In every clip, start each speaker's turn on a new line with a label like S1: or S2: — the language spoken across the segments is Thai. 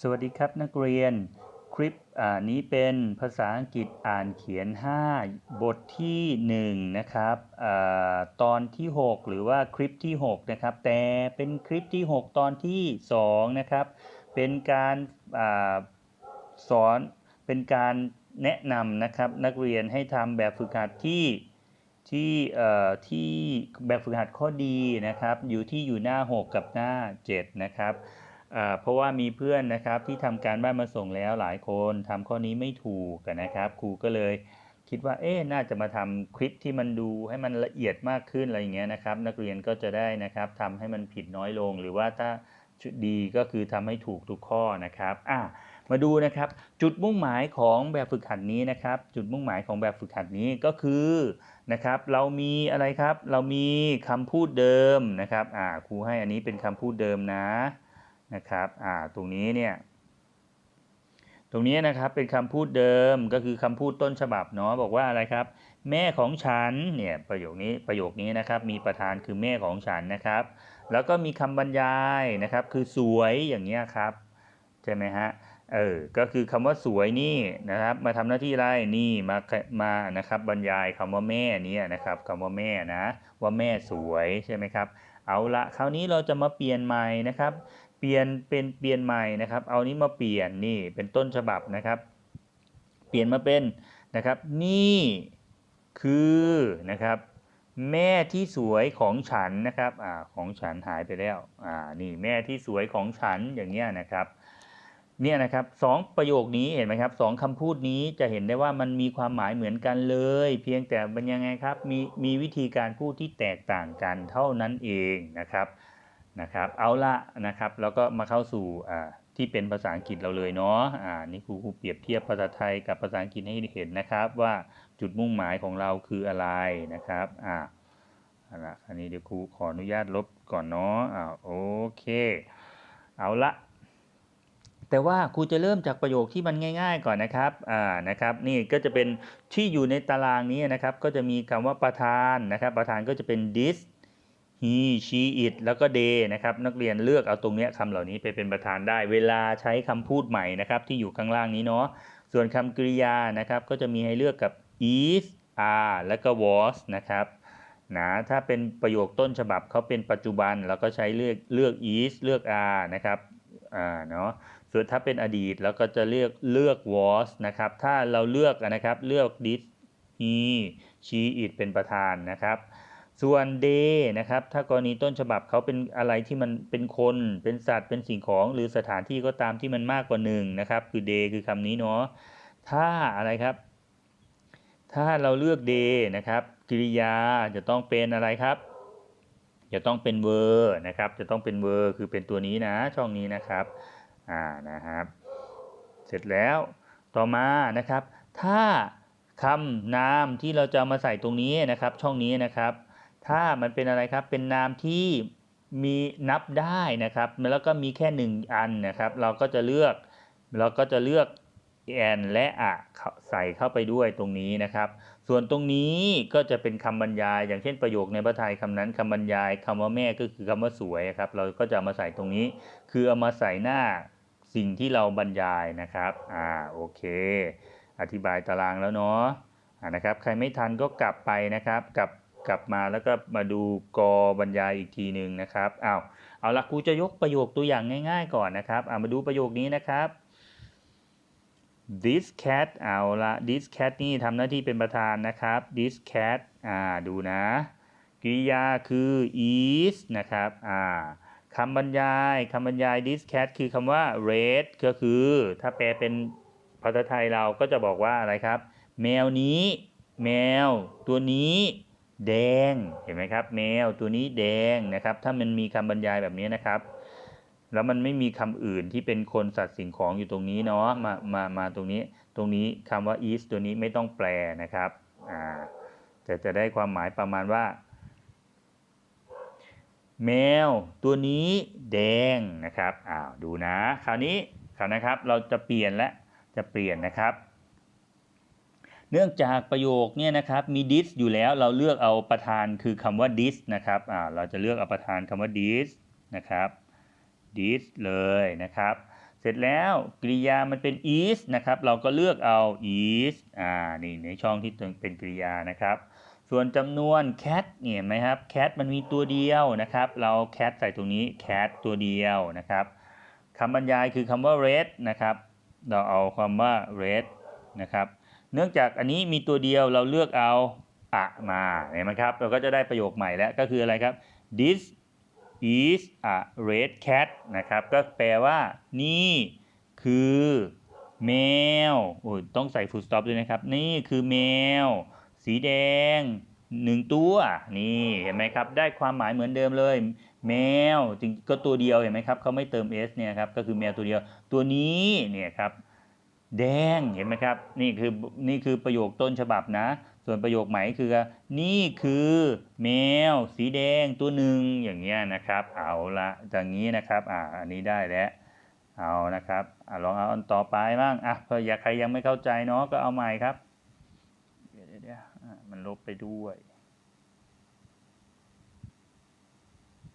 S1: สวัสดีครับนักเรียนคลิปอ่านี้เป็นภาษาอังกฤษอ่านเขียน 5 บทที่ 1 นะครับอตอนที่ 6 หรือว่าคลิปที่ 6 นะครับ แต่เป็นคลิปที่ 6 ตอนที่ 2 นะครับ เป็นการอสอนเป็นการแนะนำนะครับ นักเรียนให้ทำแบบฝึกหัดที่ที่ที่แบบฝึกหัดข้อดีนะครับ อยู่ที่อยู่หน้า 6 กับหน้า 7 นะครับ เพราะว่ามีเพื่อนนะครับที่ทำการบ้านมาส่งแล้วหลายคนทำข้อนี้ไม่ถูกนะครับครูก็เลยคิดว่าเอ๊ะน่าจะมาทำคลิปที่มันดูให้มันละเอียดมากขึ้นอะไรอย่างเงี้ยนะครับ นักเรียนก็จะได้นะครับทำให้มันผิดน้อยลง หรือว่าถ้าชุดดีก็คือทำให้ถูกทุกข้อนะครับอะมาดูนะครับจุดมุ่งหมายของแบบฝึกหัดนี้นะครับ จุดมุ่งหมายของแบบฝึกหัดนี้ก็คือนะครับเรามีอะไรครับ เรามีคำพูดเดิมนะครับอ่าครูให้อันนี้เป็นคำพูดเดิมนะ นะครับอ่าตรงนี้เนี่ยตรงนี้นะครับเป็นคำพูดเดิมก็คือคำพูดต้นฉบับเนาะบอกว่าอะไรครับ แม่ของฉันเนี่ยประโยคนี้ประโยคนี้นะครับมีประธานคือแม่ของฉันนะครับ แล้วก็มีคำบรรยายนะครับ คือสวยอย่างเงี้ยครับใช่ไหมฮะเออก็คือคำว่าสวยนี่นะครับ มาทำหน้าที่อะไรนี่มามานะครับบรรยายคำว่าแม่เนี่ยนะครับคำว่าแม่นะว่าแม่สวยใช่ไหมครับ เอาละคราวนี้เราจะมาเปลี่ยนใหม่นะครับ เปลี่ยนเป็นเปลี่ยนใหม่นะครับ เอานี้มาเปลี่ยนนี่เป็นต้นฉบับนะครับ เปลี่ยนมาเป็นนะครับนี่คือนะครับแม่ที่สวยของฉันนะครับอ่าของฉันหายไปแล้วอ่านี่แม่ที่สวยของฉันอย่างเงี้ยนะครับเนี่ยนะครับสองประโยคนี้เห็นไหมครับสองคำพูดนี้จะเห็นได้ว่ามันมีความหมายเหมือนกันเลย เพียงแต่เป็นยังไงครับมีมีวิธีการพูดที่แตกต่างกันเท่านั้นเองนะครับ นะครับเอาละนะครับแล้วก็มาเข้าสู่ที่เป็นภาษาอังกฤษเราเลยเนาะอ่านี่ครูครูเปรียบเทียบภาษาไทยกับภาษาอังกฤษให้เห็นนะครับว่าจุดมุ่งหมายของเราคืออะไรนะครับอ่าเอาละอันนี้เดี๋ยวครูขออนุญาตลบก่อนเนาะอ่าโอเค เอาละแต่ว่าครูจะเริ่มจากประโยคที่มันง่าย ๆ ก่อนนะครับ อ่า นะครับ นี่ก็จะเป็นที่อยู่ในตารางนี้นะครับ ก็จะมีคำว่าประธานนะครับ ประธานก็จะเป็น this he she it แล้วก็ they นะครับ นักเรียนเลือกเอาตรงเนี้ยคำเหล่านี้ไปเป็นประธานได้ เวลาใช้คำพูดใหม่นะครับ ที่อยู่ข้างล่างนี้เนาะส่วนคำกริยานะครับ ก็จะมีให้เลือกกับ is are แล้วก็ was นะครับนะถ้าเป็นประโยคต้นฉบับเขาเป็นปัจจุบันเราก็ใช้เลือกเลือก is เลือก are นะครับอ่าเนาะส่วนถ้าเป็นอดีตเราก็จะเลือกเลือก was นะครับ ถ้าเราเลือกนะครับเลือก this he she it เป็นประธานนะครับ ส่วน they นะครับ ถ้ากรณีต้นฉบับเขาเป็นอะไรที่มันเป็นคน เป็นสัตว์เป็นสิ่งของหรือสถานที่ก็ตามที่มันมากกว่าหนึ่งนะครับ คือ they คือคำนี้เนาะถ้าอะไรครับ ถ้าเราเลือก they นะครับ กริยาจะต้องเป็นอะไรครับจะต้องเป็น verb นะครับ จะต้องเป็น verb คือเป็นตัวนี้นะ ช่องนี้นะครับอ่านะครับ เสร็จแล้วต่อมานะครับ ถ้าคำนามที่เราจะมาใส่ตรงนี้นะครับ ช่องนี้นะครับ ถ้ามันเป็นอะไรครับ เป็นนามที่มีนับได้นะครับ แล้วก็มีแค่หนึ่งอันนะครับ เราก็จะเลือก เราก็จะเลือกแอนและอะใส่เข้าไปด้วยตรงนี้นะครับ ส่วนตรงนี้ก็จะเป็นคำบรรยาย อย่างเช่นประโยคในพระไทยคำนั้นคำบรรยายคำว่าแม่ก็คือคำว่าสวยครับ เราก็จะามาใส่ตรงนี้ คือเอามาใส่หน้าสิ่งที่เราบรรยายนะครับ อ่า โอเค อธิบายตารางแล้วเนาะนะครับ ใครไม่ทันก็กลับไปนะครับ กลับ กลับมาแล้วก็มาดูกอบรรยายอีกทีหนึ่งนะครับอ้าวเอาละครูจะยกประโยคตัวอย่างง่าย ๆ ก่อนนะครับอ่ามาดูประโยคนี้นะครับ this cat เอาละ this cat นี่ทำหน้าที่เป็นประธานนะครับ this cat อ่าดูนะกริยาคือ is นะครับอ่าคำบรรยายคำบรรยาย this cat คือคำว่า red ก็คือถ้าแปลเป็นภาษาไทยเราก็จะบอกว่าอะไรครับ แมวนี้ แมว ตัวนี้ แดงเห็นไหมครับ แมวตัวนี้แดงนะครับ ถ้ามันมีคำบรรยายแบบนี้นะครับ แล้วมันไม่มีคำอื่นที่เป็นคนสัตว์สิ่งของอยู่ตรงนี้เนาะมามามาตรงนี้ตรงนี้คำว่า is ตัวนี้ไม่ต้องแปลนะครับอ่าแต่จะได้ความหมายประมาณว่า แมวตัวนี้แดงนะครับอ้าวดูนะ คราวนี้คราวนะครับเราจะเปลี่ยนและจะเปลี่ยนนะครับ เนื่องจากประโยคเนี่ยนะครับมี this อยู่แล้วเราเลือกเอาประธานคือคำว่า this นะครับอ่าเราจะเลือกเอาประธานคำว่า this นะครับ this เลยนะครับ เสร็จแล้วกริยามันเป็น is นะครับเราก็เลือกเอา is อ่านี่ในช่องที่เป็นกริยานะครับส่วนจำนวน cat เนี่ยเห็นไหมครับ cat มันมีตัวเดียวนะครับ เรา cat ใส่ตรงนี้ cat ตัวเดียวนะครับคำบรรยายคือคำว่า red นะครับ เราเอาคำว่า red นะครับ เนื่องจากอันนี้มีตัวเดียวเราเลือกเอาอะมาเห็นไหมครับ เราก็จะได้ประโยคใหม่แล้วก็คืออะไรครับ this is a red cat นะครับ ก็แปลว่า นี่คือแมวโอ้ยต้องใส่ full stop ด้วยนะครับ นี่คือแมว สีแดงหนึ่งตัว นี่เห็นไหมครับ ได้ความหมายเหมือนเดิมเลย แมวจริงก็ตัวเดียวเห็นไหมครับเขาไม่เติม s เนี่ยครับ ก็คือแมวตัวเดียว ตัวนี้เนี่ยครับ แดงเห็นไหมครับ นี่คือนี่คือประโยคต้นฉบับนะ ส่วนประโยคใหม่คือ นี่คือแมวสีแดงตัวหนึ่งอย่างเงี้ยนะครับ เอาละอย่างนี้นะครับอ่าอันนี้ได้แล้วเอานะครับอลองเอาอันต่อไปบ้างอะเผื่ออยากใครยังไม่เข้าใจเนาะก็เอาใหม่ครับเดี๋ยวเดี๋ยวมันลบไปด้วย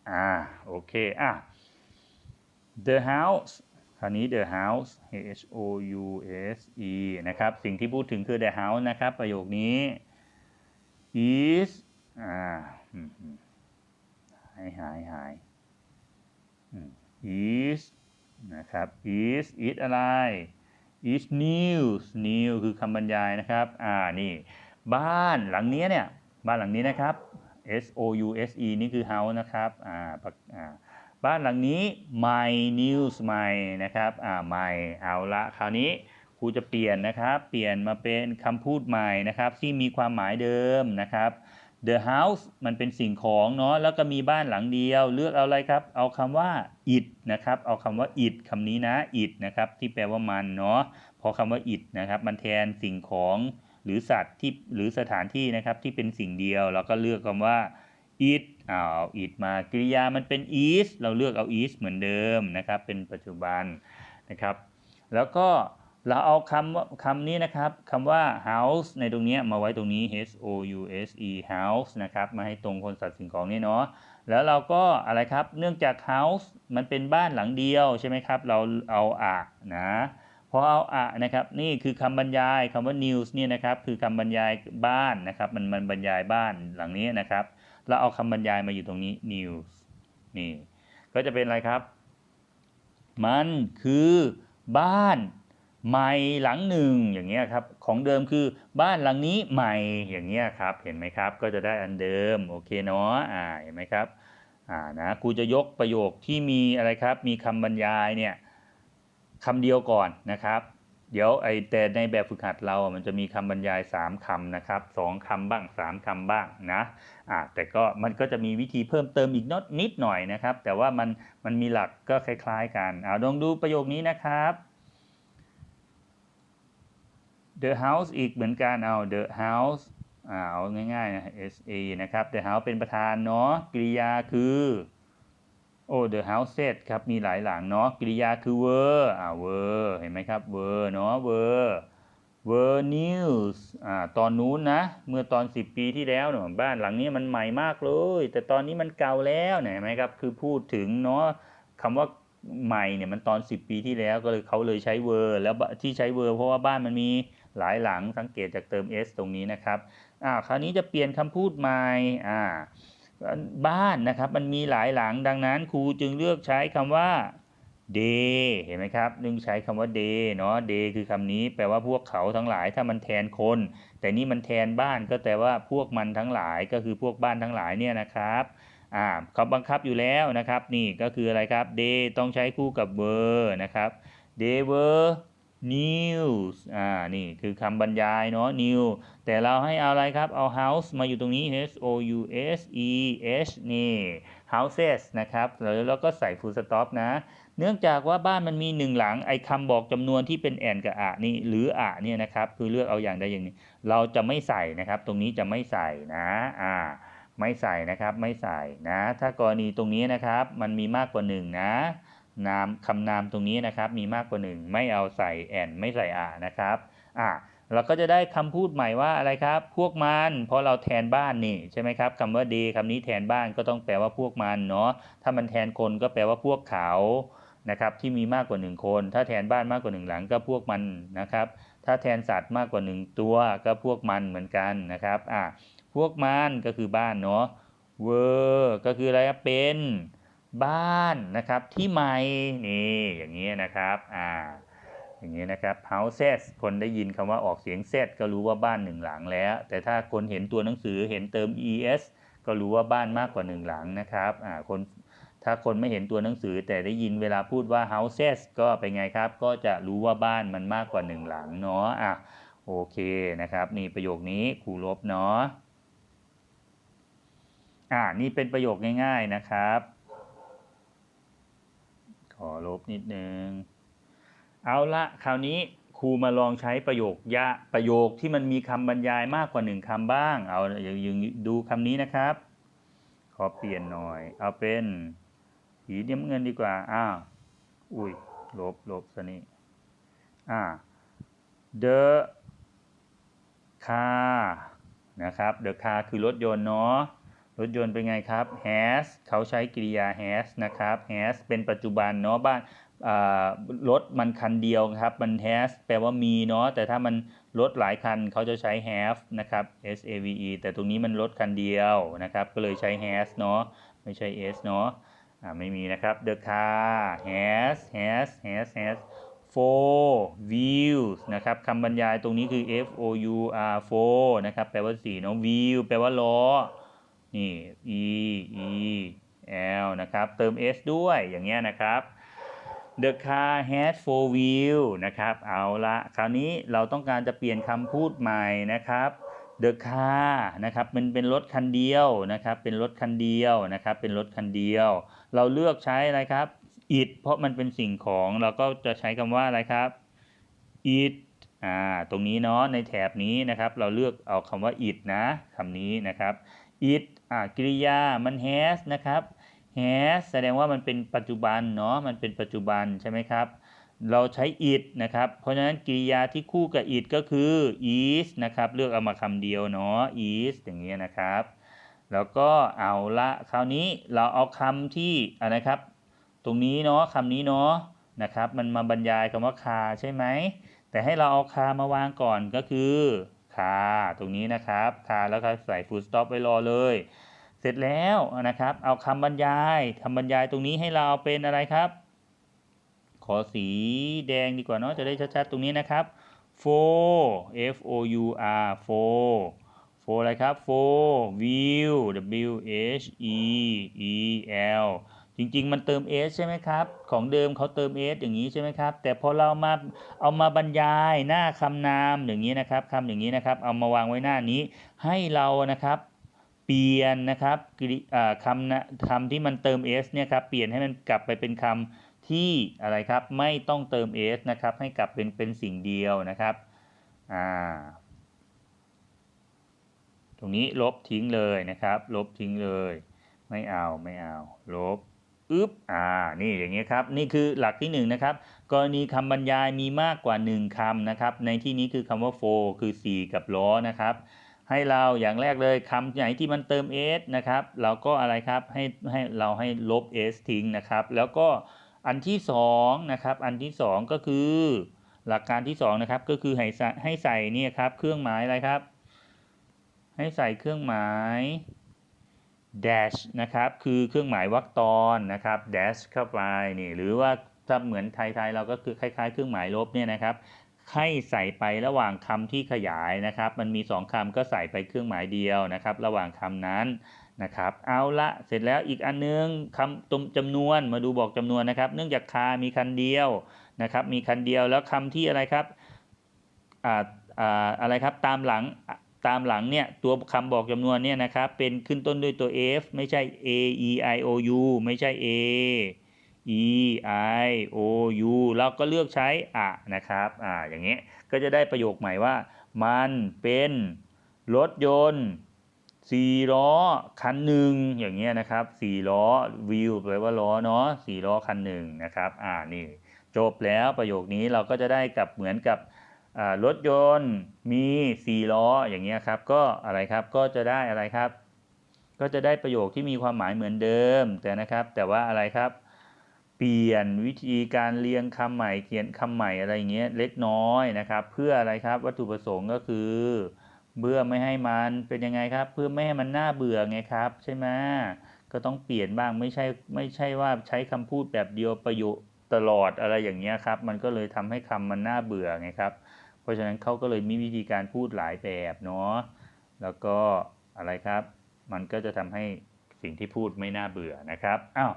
S1: อ่าโอเคอะ the house คราวนี้ the house h o u s e นะครับ สิ่งที่พูดถึงคือ the house นะครับ ประโยคนี้ is อ่าหายหายหาย is นะครับ is is อะไร is news new คือคำบรรยายนะครับ อ่า นี่ บ้านหลังนี้เนี่ย บ้านหลังนี้นะครับ S O U S E นี่คือ house นะครับ อ่าอ่า บ้านหลังนี้ my news my นะครับอ่า my เอาละคราวนี้ครูจะเปลี่ยนนะครับ เปลี่ยนมาเป็นคำพูดใหม่นะครับที่มีความหมายเดิมนะครับ the house มันเป็นสิ่งของเนาะแล้วก็มีบ้านหลังเดียว เลือกเอาอะไรครับ เอาคำว่า it นะครับ เอาคำว่า it คำนี้นะ it นะครับที่แปลว่ามันเนาะพราะคำว่า it นะครับมันแทนสิ่งของหรือสัตว์ที่หรือสถานที่นะครับที่เป็นสิ่งเดียว เราก็เลือกคำว่า it เอา it มากริยามันเป็น is เราเลือกเอา is เหมือนเดิมนะครับ เป็นปัจจุบันนะครับ แล้วก็เราเอาคำว่าคำนี้นะครับคำว่า house ในตรงนี้มาไว้ตรงนี้ h o u s e house นะครับ มาให้ตรงคนสัตว์สิ่งของนี่เนาะ แล้วเราก็อะไรครับ เนื่องจาก house มันเป็นบ้านหลังเดียวใช่ไหมครับ เราเอาอะนะพอเอาอะนะครับ นี่คือคำบรรยายคำว่า news เนี่ยนะครับ คือคำบรรยายบ้านนะครับ มันมันบรรยายบ้านหลังนี้นะครับ เราเอาคำบรรยายมาอยู่ตรงนี้ news นี่ก็จะเป็นอะไรครับ มันคือบ้านใหม่หลังหนึ่งอย่างเงี้ยครับของเดิมคือบ้านหลังนี้ใหม่อย่างเงี้ยครับเห็นไหมครับ ก็จะได้อันเดิมโอเคเนาะอ่าเห็นไหมครับอ่านะครูจะยกประโยคที่มีอะไรครับ มีคำบรรยายเนี่ยคำเดียวก่อนนะครับ เดี๋ยวไอแต่ในแบบฝึกหัดเรา มันจะมีคำบรรยาย 3คำนะครับสองคำบ้าง 3คำบ้างนะอ่าแต่ก็มันก็จะมีวิธีเพิ่มเติมอีกนดนิดหน่อยนะครับ แต่ว่ามันมันมีหลักก็คล้ายๆกันเอาลองดูประโยคนี้นะครับ the house อีกเหมือนกันเอา the house อ่าเอาง่ายๆนะ s a นะครับ the house เป็นประธานเนาะกริยาคือ โอ้ the house set ครับมีหลายหลังเนาะกริยาคือ were อ่า were เห็นไหมครับ were เนาะ were were news อ่าตอนนู้นนะ เมื่อตอน 10 ปีที่แล้วเนาะบ้านหลังนี้มันใหม่มากเลย แต่ตอนนี้มันเก่าแล้วเนี่ยเห็นไหมครับ คือพูดถึงเนาะคำว่าใหม่เนี่ยมันตอน 10 ปีที่แล้วก็เลยเขาเลยใช้ were แล้วที่ใช้ were เพราะว่าบ้านมันมีหลายหลังสังเกตจากเติม s ตรงนี้นะครับอ่าคราวนี้จะเปลี่ยนคำพูดใหม่อ่า บ้านนะครับ มันมีหลายหลังดังนั้นครูจึงเลือกใช้คำว่า day เห็นไหมครับนึงใช้คำว่า day เนาะ day คือคำนี้แปลว่าพวกเขาทั้งหลายถ้ามันแทนคน แต่นี่มันแทนบ้านก็แต่ว่าพวกมันทั้งหลายก็คือพวกบ้านทั้งหลายเนี่ยนะครับอ่าเขาบังคับอยู่แล้วนะครับ นี่ก็คืออะไรครับ day ต้องใช้คู่กับ were นะครับ they were news อ่า นี่คือคำบรรยายเนาะ new แต่เราให้เอาอะไรครับ เอา house มาอยู่ตรงนี้ h o u s e h นี่ houses นะครับ แล้วเราก็ใส่ full stop นะ เนื่องจากว่าบ้านมันมีหนึ่งหลัง ไอ้คำบอกจำนวนที่เป็นแอนกับอะนี่ หรืออะเนี่ยนะครับ คือเลือกเอาอย่างใดอย่างหนึ่ง เราจะไม่ใส่นะครับ ตรงนี้จะไม่ใส่นะ อ่า ไม่ใส่นะครับ ไม่ใส่นะ ถ้ากรณีตรงนี้นะครับ มันมีมากกว่าหนึ่งนะ นามคำนามตรงนี้นะครับ มีมากกว่าหนึ่งไม่เอาใส่แอนไม่ใส่อะนะครับอ่าเราก็จะได้คำพูดใหม่ว่าอะไรครับ พวกมันเพราะเราแทนบ้านนี่ใช่ไหมครับคำว่า day คำนี้แทนบ้านก็ต้องแปลว่าพวกมันเนาะถ้ามันแทนคนก็แปลว่าพวกเขานะครับที่มีมากกว่าหนึ่งคน ถ้าแทนบ้านมากกว่าหนึ่งหลังก็พวกมันนะครับ ถ้าแทนสัตว์มากกว่าหนึ่งตัวก็พวกมันเหมือนกันนะครับอะพวกมันก็คือบ้านเนาะเวอร์ก็คืออะไรครับเป็น บ้านนะครับที่ใหม่นี่อย่างนี้นะครับอ่าอย่างนี้นะครับ houses คนได้ยินคำว่าออกเสียง z ก็รู้ว่าบ้านหนึ่งหลังแล้ว แต่ถ้าคนเห็นตัวหนังสือเห็นเติม es ก็รู้ว่าบ้านมากกว่าหนึ่งหลังนะครับอ่าคนถ้าคนไม่เห็นตัวหนังสือแต่ได้ยินเวลาพูดว่า houses ก็เป็นไงครับ ก็จะรู้ว่าบ้านมันมากกว่าหนึ่งหลังเนาะอะโอเคนะครับ นี่ประโยคนี้ครูลบเนาะอ่านี่เป็นประโยคง่าย ๆนะครับ อลบนิดนึง เอาละคราวนี้ครูมาลองใช้ประโยคยะประโยคที่มันมีคำบรรยายมากกว่าหนึ่งคำบ้าง เอาอย่างย่างดูคำนี้นะครับ ขอเปลี่ยนหน่อย เอาเป็นสีน้ำเงินดีกว่า อ้าว อุ้ย ลบลบซะนี่อ่า the car นะครับ the car คือรถยนต์เนาะ รถยนต์เป็นไงครับ has เขาใช้กริยา has นะครับ has เป็นปัจจุบันเนาะบ้านรถมันคันเดียวครับ มัน has แปลว่ามีเนาะแต่ถ้ามันรถหลายคันเขาจะใช้ have นะครับ s a v e แต่ตรงนี้มันรถคันเดียวนะครับ ก็เลยใช้ has เนาะไม่ใช่ s เนาะไม่มีนะครับ the car has has has has four wheels นะครับคำบรรยายตรงนี้คือ f o u r four นะครับ แปลว่าสี่เนาะ wheel แปลว่าล้อ นี่ e e l นะครับ เติม s ด้วยอย่างเงี้ยนะครับ the car has four wheel นะครับ เอาละคราวนี้เราต้องการจะเปลี่ยนคำพูดใหม่นะครับ the car นะครับมันเป็นรถคันเดียวนะครับ เป็นรถคันเดียวนะครับ เป็นรถคันเดียว เราเลือกใช้อะไรครับ it เพราะมันเป็นสิ่งของเราก็จะใช้คำว่าอะไรครับ it อ่าตรงนี้เนาะในแถบนี้นะครับ เราเลือกเอาคำว่า it นะคำนี้นะครับ it กริยา มัน has นะครับ has แสดงว่ามันเป็นปัจจุบันเนาะ มันเป็นปัจจุบันใช่ไหมครับ เราใช้ it นะครับ เพราะฉะนั้นกริยาที่คู่กับ it ก็คือ is นะครับ เลือกเอามาคำเดียวเนาะ is อย่างนี้นะครับ แล้วก็เอาละคราวนี้เราเอาคำที่อะไรครับ ตรงนี้เนาะคำนี้เนาะนะครับ มันมาบรรยายคำว่าคาใช่ไหม แต่ให้เราเอาคามาวางก่อนก็คือ ค่าตรงนี้นะครับค่าแล้วก็ใส่ full stop ไว้รอเลย เสร็จแล้วนะครับ เอาคำบรรยายคำบรรยายตรงนี้ให้เราเป็นอะไรครับ ขอสีแดงดีกว่าเนาะจะได้ชัดๆตรงนี้นะครับ four f o u r four four อะไรครับ four wheel w h e e l จริงๆ มันเติม s ใช่ไหมครับ ของเดิมเขาเติม s อย่างนี้ใช่ไหมครับ แต่พอเรามาเอามาบรรยายหน้าคำนามอย่างนี้นะครับคำอย่างนี้นะครับ เอามาวางไว้หน้านี้ ให้เรานะครับ เปลี่ยนนะครับคำคำที่มันเติม s เนี่ยครับ เปลี่ยนให้มันกลับไปเป็นคำที่อะไรครับไม่ต้องเติม s นะครับ ให้กลับเป็นเป็นสิ่งเดียวนะครับอ่าตรงนี้ลบทิ้งเลยนะครับ ลบทิ้งเลย ไม่เอาไม่เอา ลบ อึ๊บอ่านี่อย่างเงี้ยครับนี่คือหลักที่หนึ่งนะครับกรณีคำบรรยายมีมากกว่าหนึ่งคำนะครับในที่นี้คือคำว่า for คือ 4 กับล้อนะครับให้เราอย่างแรกเลยคำไหนที่มันเติม s นะครับเราก็อะไรครับให้ให้เราให้ลบ s ทิ้งนะครับแล้วก็อันที่สองนะครับอันที่สองก็คือหลักการที่สองนะครับก็คือให้ให้ใส่เนี่ยครับเครื่องหมายอะไรครับ ให้ใส่เครื่องหมาย dash นะครับ คือเครื่องหมายวรรคตอนนะครับ dash เข้าไปนี่หรือว่าถ้าเหมือนไทยๆเราก็คือคล้าย ๆ เครื่องหมายลบเนี่ยนะครับให้ใส่ไประหว่างคำที่ขยายนะครับ มันมีสองคำก็ใส่ไปเครื่องหมายเดียวนะครับ ระหว่างคำนั้นนะครับ เอาละเสร็จแล้วอีกอันนึงคำตรงจำนวนมาดูบอกจำนวนนะครับ เนื่องจากคา มีคันเดียวนะครับ มีคันเดียวแล้วคำที่อะไรครับอ่าอ่าอะไรครับตามหลัง ตามหลังเนี่ยตัวคำบอกจำนวนเนี่ยนะครับเป็นขึ้นต้นด้วยตัว f ไม่ใช่ a e i o u ไม่ใช่ a e i o u เราก็เลือกใช้อะนะครับอ่าอย่างเงี้ยก็จะได้ประโยคใหม่ว่า มันเป็นรถยนต์สี่ล้อคันหนึ่งอย่างเงี้ยนะครับสี่ล้อวิวแปลว่าล้อเนาะสี่ล้อคันหนึ่งนะครับอ่านี่จบแล้วประโยคนี้เราก็จะได้กับเหมือนกับ รถยนต์มีสี่ล้ออย่างเงี้ยครับก็อะไรครับก็จะได้อะไรครับ ก็จะได้ประโยคที่มีความหมายเหมือนเดิมแต่นะครับ แต่ว่าอะไรครับ เปลี่ยนวิธีการเรียงคำใหม่เขียนคำใหม่อะไรเงี้ยเล็กน้อยนะครับ เพื่ออะไรครับวัตถุประสงค์ก็คือเพื่อไม่ให้มันเป็นยังไงครับ เพื่อไม่ให้มันน่าเบื่อไงครับ ใช่ไหมก็ต้องเปลี่ยนบ้างไม่ใช่ไม่ใช่ว่าใช้คำพูดแบบเดียวประโยคตลอดอะไรอย่างเงี้ยครับ มันก็เลยทำให้คำมันน่าเบื่อไงครับ เพราะฉะนั้นเขาก็เลยมีวิธีการพูดหลายแบบเนาะแล้วก็อะไรครับ มันก็จะทำให้สิ่งที่พูดไม่น่าเบื่อนะครับอ้าว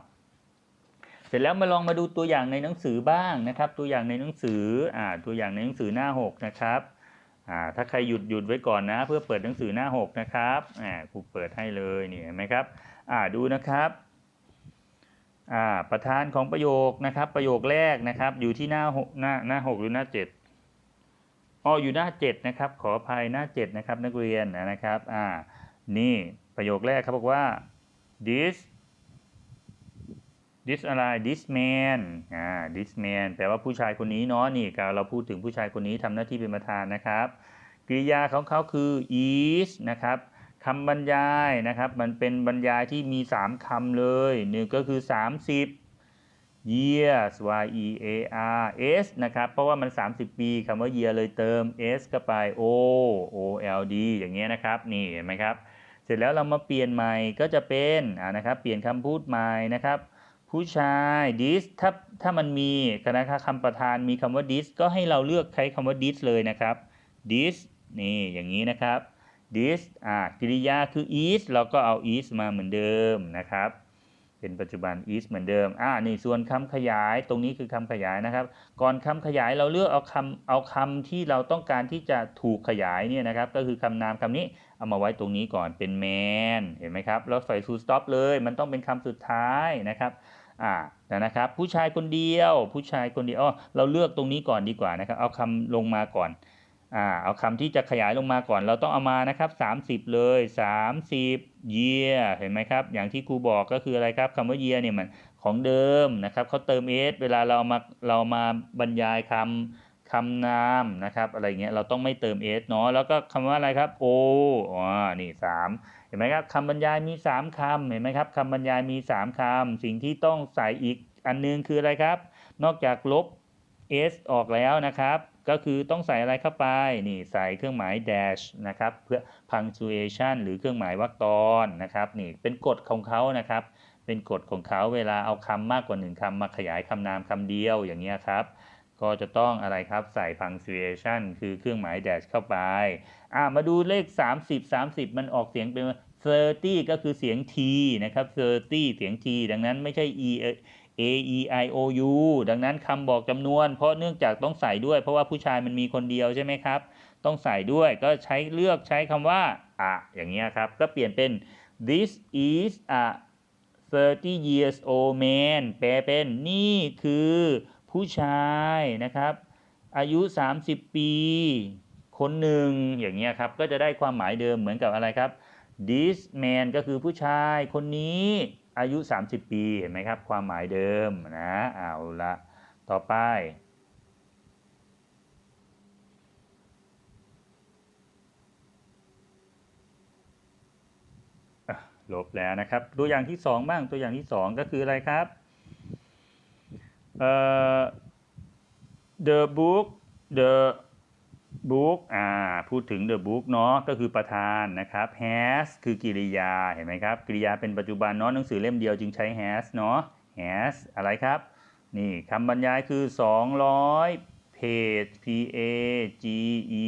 S1: เสร็จแล้วมาลองมาดูตัวอย่างในหนังสือบ้างนะครับ ตัวอย่างในหนังสืออ่าตัวอย่างในหนังสือหน้า 6 นะครับอ่าถ้าใครหยุดหยุดไว้ก่อนนะ เพื่อเปิดหนังสือหน้า 6 นะครับอ่าครูเปิดให้เลยนี่เห็นไหมครับอ่าดูนะครับอ่าประธานของประโยคนะครับ ประโยคแรกนะครับ อยู่ที่หน้าหกหน้าหน้าหกหรือหน้าเจ็ด อ๋ออยู่หน้าเจ็ดนะครับ ขออภัยหน้าเจ็ดนะครับ นักเรียนนะครับ อ่า นี่ประโยคแรกครับบอกว่า this this อะไร this man อ่า this man แปลว่าผู้ชายคนนี้เนาะ นี่การเราพูดถึงผู้ชายคนนี้ทำหน้าที่เป็นประธานนะครับ กริยาของเขาคือ is นะครับคำบรรยายนะครับ มันเป็นบรรยายที่มี 3คำเลยหนึ่งก็คือ 30 years y e a r s นะครับ เพราะว่ามัน 30 ปีคำว่า year เลยเติม s เข้าไป o o l d อย่างเงี้ยนะครับ นี่เห็นไหมครับ เสร็จแล้วเรามาเปลี่ยนใหม่ก็จะเป็นอ่านะครับ เปลี่ยนคำพูดใหม่นะครับ ผู้ชาย this ถ้าถ้ามันมีนะครับคำประธานมีคำว่า this ก็ให้เราเลือกใช้คำว่า this เลยนะครับ this นี่อย่างนี้นะครับ this อ่ากริยาคือ is เราก็เอา is มาเหมือนเดิมนะครับ เป็นปัจจุบัน is เหมือนเดิม อ่า นี่ส่วนคำขยาย ตรงนี้คือคำขยายนะครับ ก่อนคำขยายเราเลือกเอาคำเอาคำที่เราต้องการที่จะถูกขยายเนี่ยนะครับ ก็คือคำนามคำนี้ เอามาไว้ตรงนี้ก่อนเป็น man เห็นไหมครับ แล้วใส่ full stop เลย มันต้องเป็นคำสุดท้ายนะครับ อ่า นะครับ ผู้ชายคนเดียว ผู้ชายคนเดียวอ๋อเราเลือกตรงนี้ก่อนดีกว่านะครับ เอาคำลงมาก่อน อ่า เอาคำที่จะขยายลงมาก่อน เราต้องเอามานะครับ30 เลย 30 year เห็นไหมครับ อย่างที่ครูบอกก็คืออะไรครับคำว่า year เนี่ยมันของเดิมนะครับเขาเติม s เวลาเรามาเรามาบรรยายคำคำนามนะครับอะไรเงี้ยเราต้องไม่เติม s เนาะแล้วก็คำว่าอะไรครับ o อ๋อนี่3เห็นไหมครับคำบรรยายมี 3คำเห็นไหมครับคำบรรยายมี 3คำสิ่งที่ต้องใส่อีกอันนึงคืออะไรครับ นอกจากลบ s ออกแล้วนะครับ ก็คือต้องใส่อะไรเข้าไป นี่ใส่เครื่องหมาย dash นะครับ เพื่อ punctuation หรือเครื่องหมายวรรคตอนนะครับ นี่เป็นกฎของเขานะครับ เป็นกฎของเขาเวลาเอาคำมากกว่าหนึ่งคำมาขยายคำนามคำเดียวอย่างเงี้ยครับ ก็จะต้องอะไรครับ ใส่ punctuation คือเครื่องหมาย dash เข้าไป อ่ามาดูเลข 30 30 มันออกเสียงเป็น 30 ก็คือเสียง t นะครับ 30 เสียง t ดังนั้นไม่ใช่ e a e i o u ดังนั้นคำบอกจำนวน เพราะเนื่องจากต้องใส่ด้วย เพราะว่าผู้ชายมันมีคนเดียวใช่ไหมครับ ต้องใส่ด้วยก็ใช้เลือกใช้คำว่าอะอย่างเงี้ยครับ ก็เปลี่ยนเป็น this is a 30 years old man แปลเป็นนี่คือผู้ชายนะครับ อายุ 30 ปี คนหนึ่งอย่างเงี้ยครับ ก็จะได้ความหมายเดิมเหมือนกับอะไรครับ this man ก็คือผู้ชายคนนี้ อายุ 30 ปีเห็นไหมครับ ความหมายเดิมนะเอาละต่อไป ลบแล้วนะครับ ตัวอย่างที่ 2 บ้างตัวอย่างที่ 2 ก็คืออะไรครับเอ่อ the book the book อ่าพูดถึง the book เนาะก็คือประธานนะครับ has คือกริยาเห็นไหมครับกริยาเป็นปัจจุบันเนาะหนังสือเล่มเดียวจึงใช้ has เนาะ has อะไรครับ นี่คำบรรยายคือ 200 page p a g e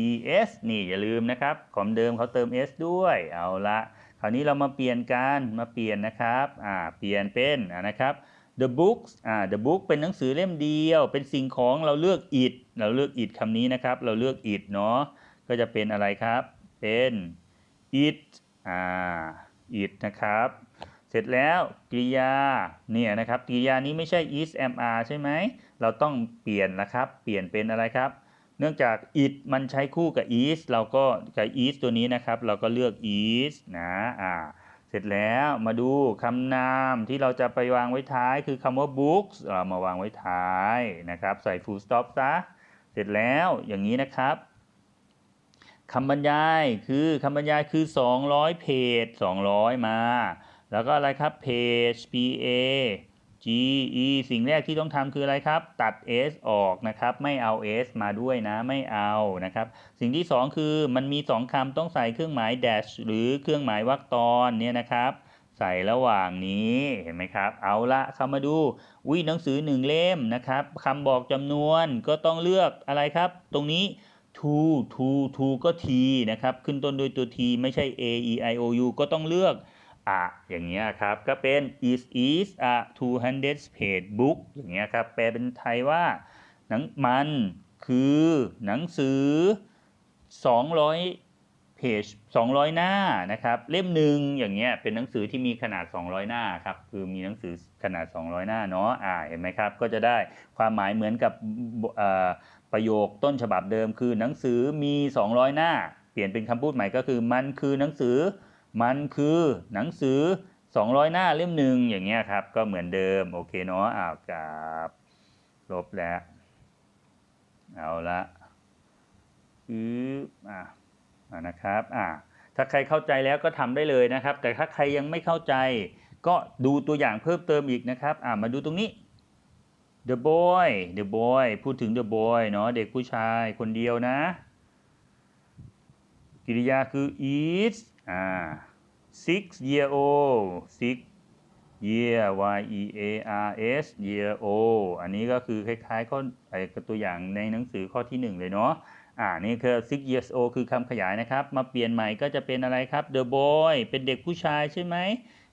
S1: s นี่อย่าลืมนะครับของเดิมเขาเติม s ด้วยเอาละคราวนี้เรามาเปลี่ยนกันมาเปลี่ยนนะครับอ่าเปลี่ยนเป็นนะครับ the books อ่า the book เป็นหนังสือเล่มเดียว เป็นสิ่งของเราเลือก it เราเลือก it คำนี้นะครับ เราเลือก it เนาะ ก็จะเป็นอะไรครับ เป็น it อ่า it นะครับ เสร็จแล้วกริยา เนี่ยนะครับ กริยานี้ไม่ใช่ is am are ใช่ไหม เราต้องเปลี่ยนนะครับ เปลี่ยนเป็นอะไรครับ เนื่องจาก it มันใช้คู่กับ is เราก็กับ is ตัวนี้นะครับ เราก็เลือก is นะ อ่า เสร็จแล้วมาดูคำนามที่เราจะไปวางไว้ท้ายคือคำว่า books เรามาวางไว้ท้ายนะครับ ใส่ full stop ซะ เสร็จแล้วอย่างนี้นะครับคำบรรยายคือคำบรรยายคือ 200 เพจ 200 มา แล้วก็อะไรครับ page p a G E สิ่งแรกที่ต้องทำคืออะไรครับ ตัด S ออกนะครับ ไม่เอา S มาด้วยนะ ไม่เอานะครับ สิ่งที่สองคือมันมีสองคำต้องใส่เครื่องหมาย dash หรือเครื่องหมายวรรคตอนเนี่ยนะครับ ใส่ระหว่างนี้เห็นไหมครับ เอาละเข้ามาดูวิหนังสือหนึ่งเล่มนะครับคำบอกจำนวนก็ต้องเลือกอะไรครับ ตรงนี้ to to to ก็ t นะครับ ขึ้นต้นด้วยตัว t ไม่ใช่ a e i o u ก็ต้องเลือก อะอย่างเงี้ยครับก็เป็น is is a 200 page book อย่างเงี้ยครับแปลเป็นไทยว่าหนังมันคือหนังสือ 200เพจ200 หน้านะครับเล่มหนึ่งอย่างเงี้ยเป็นหนังสือที่มีขนาด 200 หน้าครับคือมีหนังสือขนาด 200 หน้าเนาะอ่าเห็นไหมครับก็จะได้ความหมายเหมือนกับประโยคต้นฉบับเดิมคือหนังสือมี 200 หน้า เปลี่ยนเป็นคำพูดใหม่ก็คือมันคือหนังสือ มันคือหนังสือ 200 หน้าเล่มหนึ่งอย่างเงี้ยครับ ก็เหมือนเดิม โอเคเนาะอ้าวกราบลบแล้ว เอาละคืออะอะนะครับอะถ้าใครเข้าใจแล้วก็ทำได้เลยนะครับ แต่ถ้าใครยังไม่เข้าใจ ก็ดูตัวอย่างเพิ่มเติมอีกนะครับอะมาดูตรงนี้ the boy the boy พูดถึง the boy เนาะเด็กผู้ชายคนเดียวนะกริยาคือ is อ่า six year old six year y e a r s year old อันนี้ก็คือคล้ายๆข้อไอ้ตัวอย่างในหนังสือข้อที่หนึ่งเลยเนาะอ่านี่คือ six years old คือคำขยายนะครับ มาเปลี่ยนใหม่ก็จะเป็นอะไรครับ the boy เป็นเด็กผู้ชายใช่ไหม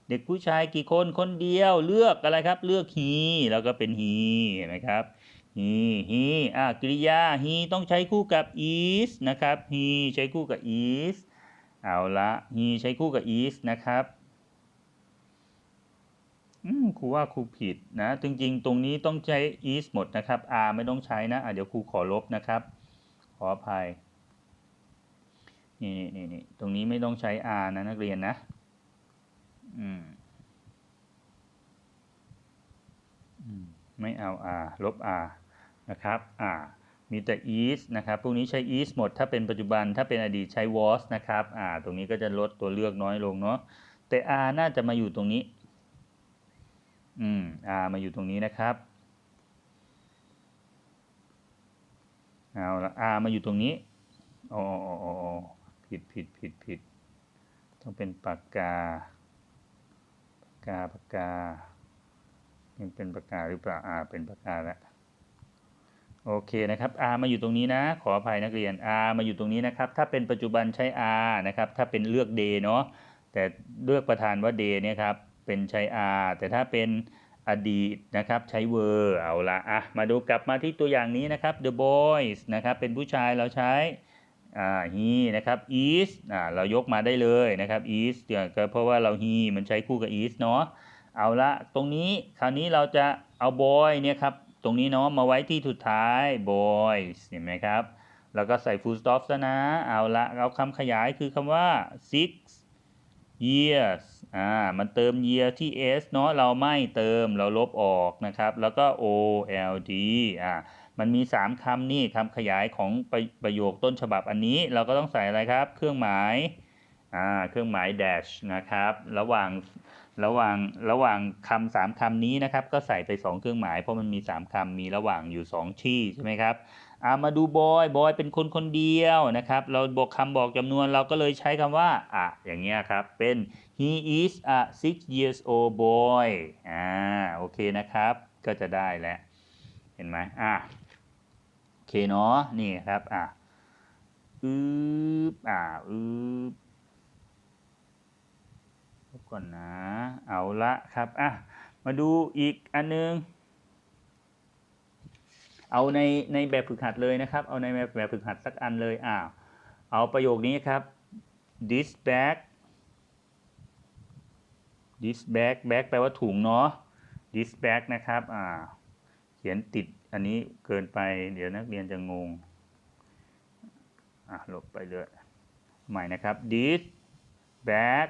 S1: เด็กผู้ชายกี่คน คนเดียว เลือกอะไรครับ เลือก he แล้วก็เป็น he เห็นไหมครับ he he อ่ากริยา he ต้องใช้คู่กับ is นะครับ he ใช้คู่กับ is เอาละ he ใช้คู่กับ is นะครับครูว่าครูผิดนะ จริงๆ ตรงนี้ต้องใช้ is หมดนะครับ r ไม่ต้องใช้นะะเดี๋ยวครูขอลบนะครับ ขออภัย นี่นี่นี่ตรงนี้ไม่ต้องใช้ r นะนักเรียนนะ อืมไม่เอา r ลบ r นะครับอ่า มีแต่ is นะครับ พวกนี้ใช้ is หมด ถ้าเป็นปัจจุบัน ถ้าเป็นอดีตใช้ was นะครับ อ่า ตรงนี้ก็จะลดตัวเลือกน้อยลงเนาะ แต่ r น่าจะมาอยู่ตรงนี้ อืม r มาอยู่ตรงนี้นะครับ เอาละ r มาอยู่ตรงนี้อ๋ออ๋ออ๋อผิดผิดผิดผิด ต้องเป็นปากกา ปากกา ปากกา ยังเป็นปากกาหรือเปล่า อ่า เป็นปากกาแล้ว โอเคนะครับ R มาอยู่ตรงนี้นะ ขออภัยนักเรียน R มาอยู่ตรงนี้นะครับ ถ้าเป็นปัจจุบันใช้ R นะครับ ถ้าเป็นเลือก day เนาะ แต่เลือกประธานว่า day เนี่ยครับ เป็นใช้ R แต่ถ้าเป็นอดีตนะครับใช้ were เอาละอะ มาดูกลับมาที่ตัวอย่างนี้นะครับ the boys นะครับเป็นผู้ชายเราใช้อ่า he นะครับ is อ่าเรายกมาได้เลยนะครับ is เนี่ยก็เพราะว่าเรา he มันใช้คู่กับ is เนาะ เอาละตรงนี้คราวนี้เราจะเอา boy เนี่ยครับ ตรงนี้เนาะมาไว้ที่สุดท้าย boys เห็นไหมครับ แล้วก็ใส่ full stop ซะนะ เอาละเอาคำขยายคือคำว่า six years อ่า มันเติม year ที่ s เนาะ เราไม่เติม เราลบออกนะครับ แล้วก็ o l d อ่า มันมี 3คำนี่คำขยายของประประโยคต้นฉบับอันนี้ เราก็ต้องใส่อะไรครับ เครื่องหมาย อ่า เครื่องหมาย dash นะครับ ระหว่าง ระหว่างระหว่างคำสามคำนี้นะครับ ก็ใส่ไป 2 เครื่องหมาย เพราะมันมี 3คำมีระหว่างอยู่ 2 ที่ใช่ไหมครับอามาดูบอยบอยเป็นคนคนเดียวนะครับ เราบอกคำบอกจำนวนเราก็เลยใช้คำว่าอะอย่างเงี้ยครับ เป็น he is a six years old boy อ่าโอเคนะครับ ก็จะได้แล้ว เห็นไหมอะโอเคเนาะนี่ครับอะอืบอ่าอืบลบก่อนนะ ละครับอะมาดูอีกอันนึง เอาในในแบบฝึกหัดเลยนะครับ เอาในแบบแบบฝึกหัดสักอันเลยอ่าเอาประโยคนี้ครับ this bag this bag bag แปลว่าถุงเนาะ this bag นะครับอ่าเขียนติดอันนี้เกินไป เดี๋ยวนักเรียนจะงงอะลบไปเลยใหม่นะครับ this bag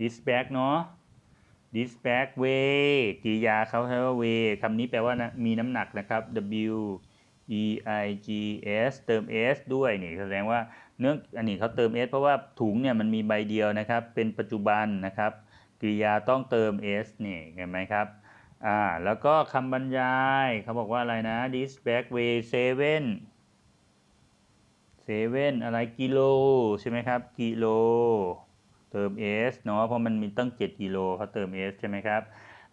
S1: this bag เนาะ this bag weigh กริยาเขาใช้ว่า weigh คำนี้แปลว่านะมีน้ำหนักนะครับ w e i g s เติม s ด้วยนี่แสดงว่าเนื่องอันนี้เขาเติม s เพราะว่าถุงเนี่ยมันมีใบเดียวนะครับ เป็นปัจจุบันนะครับกริยาต้องเติม s นี่เห็นไหมครับอ่าแล้วก็คำบรรยายเขาบอกว่าอะไรนะ this back way seven seven อะไรกิโลใช่ไหมครับ กิโล เติม s เนาะเพราะมันมีตั้ง 7กิโลเขาเติม s ใช่ไหมครับ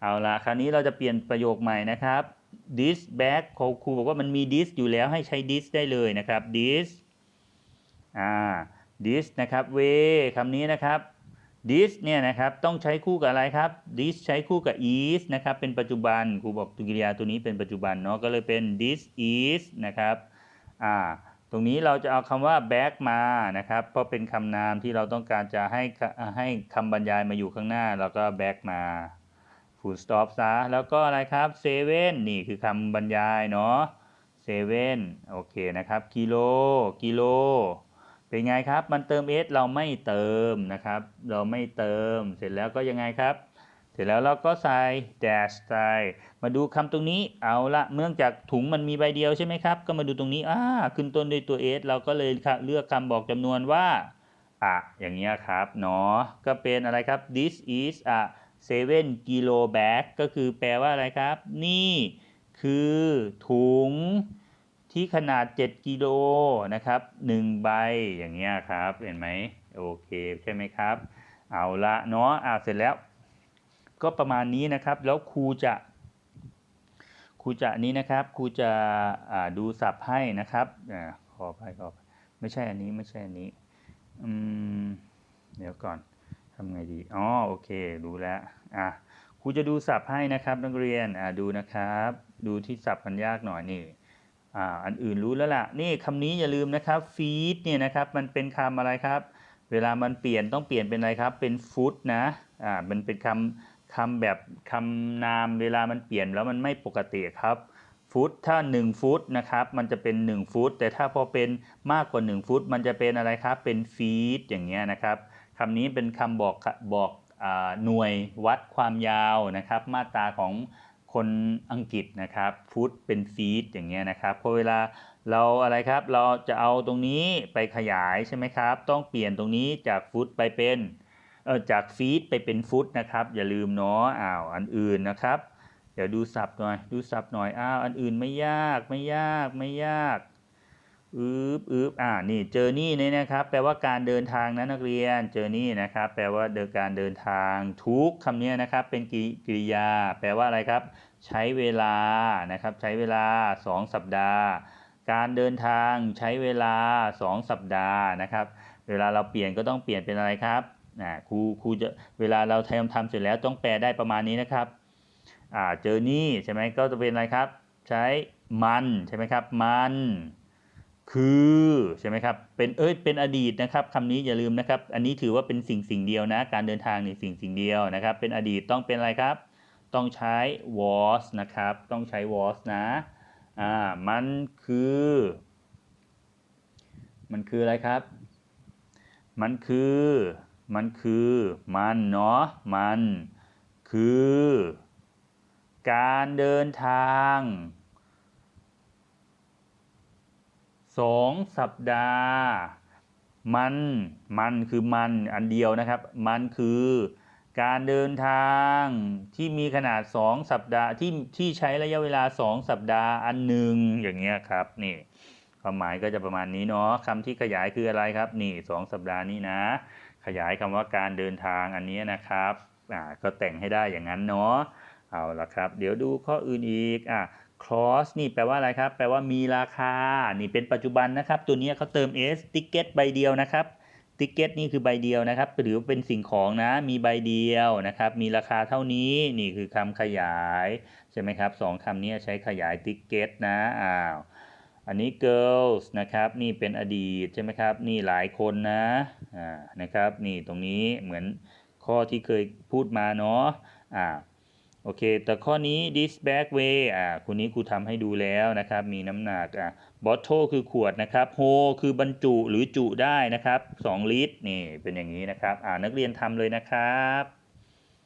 S1: เอาละคราวนี้เราจะเปลี่ยนประโยคใหม่นะครับ this bag ครูครูบอกว่ามันมี this อยู่แล้วให้ใช้ this ได้เลยนะครับ this อ่า this นะครับ way คำนี้นะครับ this เนี่ยนะครับต้องใช้คู่กับอะไรครับ this ใช้คู่กับ is นะครับเป็นปัจจุบันครูบอกตุกิริยาตัวนี้เป็นปัจจุบันเนาะก็เลยเป็น this is นะครับอ่า ตรงนี้เราจะเอาคำว่า back มานะครับ เพราะเป็นคำนามที่เราต้องการจะให้ให้คำบรรยายมาอยู่ข้างหน้า เราก็ back มา full stop ซะ แล้วก็อะไรครับ seven นี่คือคำบรรยายเนาะ seven โอเคนะครับ กิโล กิโล เป็นไงครับ มันเติม s เราไม่เติมนะครับ เราไม่เติม เสร็จแล้วก็ยังไงครับ สร็จแล้วเราก็ใส่ dash ใส่มาดูคำตรงนี้เอาละเนื่องจากถุงมันมีใบเดียวใช่ไหมครับ ก็มาดูตรงนี้อ่าขึ้นต้นด้วยตัว s เราก็เลยเลือกคำบอกจำนวนว่าอะอย่างเงี้ยครับเนาะก็เป็นอะไรครับ this is a seven kilo bag ก็คือแปลว่าอะไรครับ นี่คือถุงที่ขนาด 7 กิโลนะครับ1ใบอย่างเงี้ยครับ เห็นไหมโอเคใช่ไหมครับ เอาละเนาะอ่าเสร็จแล้ว ก็ประมาณนี้นะครับ แล้วครูจะครูจะนี้นะครับครูจะดูสับให้นะครับอขอไปขอไปไม่ใช่อันนี้ไม่ใช่อันนี้อืมเดี๋ยวก่อนทำไงดีอ๋อโอเครู้แล้วอะครูจะดูสับให้นะครับ นักเรียนอ่าดูนะครับ ดูที่สับมันยากหน่อยนี่อ่าอันอื่นรู้แล้วล่ะนี่คำนี้อย่าลืมนะครับ feed เนี่ยนะครับมันเป็นคำอะไรครับ เวลามันเปลี่ยนต้องเปลี่ยนเป็นอะไรครับ เป็น foot นะอ่ามันเป็นคำ คำแบบคำนามเวลามันเปลี่ยนแล้วมันไม่ปกติครับฟุตถ้า1ฟุตนะครับมันจะเป็น1ฟุตแต่ถ้าพอเป็นมากกว่า1ฟุตมันจะเป็นอะไรครับ เป็นฟีตอย่างเงี้ยนะครับคำนี้เป็นคำบอกบอกหน่วยวัดความยาวนะครับ มาตราของคนอังกฤษนะครับฟุตเป็นฟีตอย่างเงี้ยนะครับพอเวลาเราอะไรครับ เราจะเอาตรงนี้ไปขยายใช่ไหมครับ ต้องเปลี่ยนตรงนี้จากฟุตไปเป็น จากฟีตไปเป็นฟุตนะครับ อย่าลืมเนาะอ้าวอันอื่นนะครับ เดี๋ยวดูสับหน่อย ดูสับหน่อยอ้าวอันอื่นไม่ยากไม่ยากไม่ยากอืบอืบอ่านี่เจอนี่นี่นะครับ แปลว่าการเดินทางนะนักเรียนเจอนี่นะครับ แปลว่าเดินการเดินทางทุกคำนี้นะครับ เป็นกริยา แปลว่าอะไรครับ ใช้เวลานะครับ ใช้เวลา 2 สัปดาห์ การเดินทางใช้เวลา 2 สัปดาห์นะครับ เวลาเราเปลี่ยนก็ต้องเปลี่ยนเป็นอะไรครับ อ่าครูครูจะเวลาเราทำทำเสร็จแล้วต้องแปลได้ประมาณนี้นะครับอ่าเจอนี่ใช่ไหมก็จะเป็นอะไรครับ ใช้มันใช่ไหมครับมันคือใช่ไหมครับเป็นเอ้ยเป็นอดีตนะครับคำนี้อย่าลืมนะครับ อันนี้ถือว่าเป็นสิ่งสิ่งเดียวนะ การเดินทางนี่สิ่งสิ่งเดียวนะครับ เป็นอดีตต้องเป็นอะไรครับ ต้องใช้ was นะครับ ต้องใช้ was นะอ่ามันคือ มันคืออะไรครับ มันคือ มันคือมันเนาะมันคือ การเดินทางสองสัปดาห์ มันมันคือมันอันเดียวนะครับ มันคือการเดินทางที่มีขนาด 2 สัปดาห์ที่ที่ใช้ระยะเวลา 2 สัปดาห์อันหนึ่งอย่างเงี้ยครับนี่ความหมายก็จะประมาณนี้เนาะคำที่ขยายคืออะไรครับ นี่ 2 สัปดาห์นี้นะ ขยายคำว่าการเดินทางอันนี้นะครับอ่าก็แต่งให้ได้อย่างนั้นเนาะเอาละครับ เดี๋ยวดูข้ออื่นอีกอะ cross นี่แปลว่าอะไรครับ แปลว่ามีราคา นี่เป็นปัจจุบันนะครับ ตัวนี้เขาเติม s ticket ใบเดียวนะครับ ticket นี่คือใบเดียวนะครับหรือเป็นสิ่งของนะ มีใบเดียวนะครับ มีราคาเท่านี้ นี่คือคำขยาย ใช่ไหมครับสองคำนี้ใช้ขยาย ticket นะอ้าวอันนี้ girls นะครับ นี่เป็นอดีตใช่ไหมครับ นี่หลายคนนะ อ่านะครับนี่ตรงนี้เหมือนข้อที่เคยพูดมาเนาะอ่าโอเค แต่ข้อนี้ this back way อ่าคุณนี้ครูทำให้ดูแล้วนะครับ มีน้ำหนักอ่า bottle คือขวดนะครับ hole คือบรรจุหรือจุได้นะครับ 2 ลิตร นี่เป็นอย่างนี้นะครับ อ่านักเรียนทำเลยนะครับ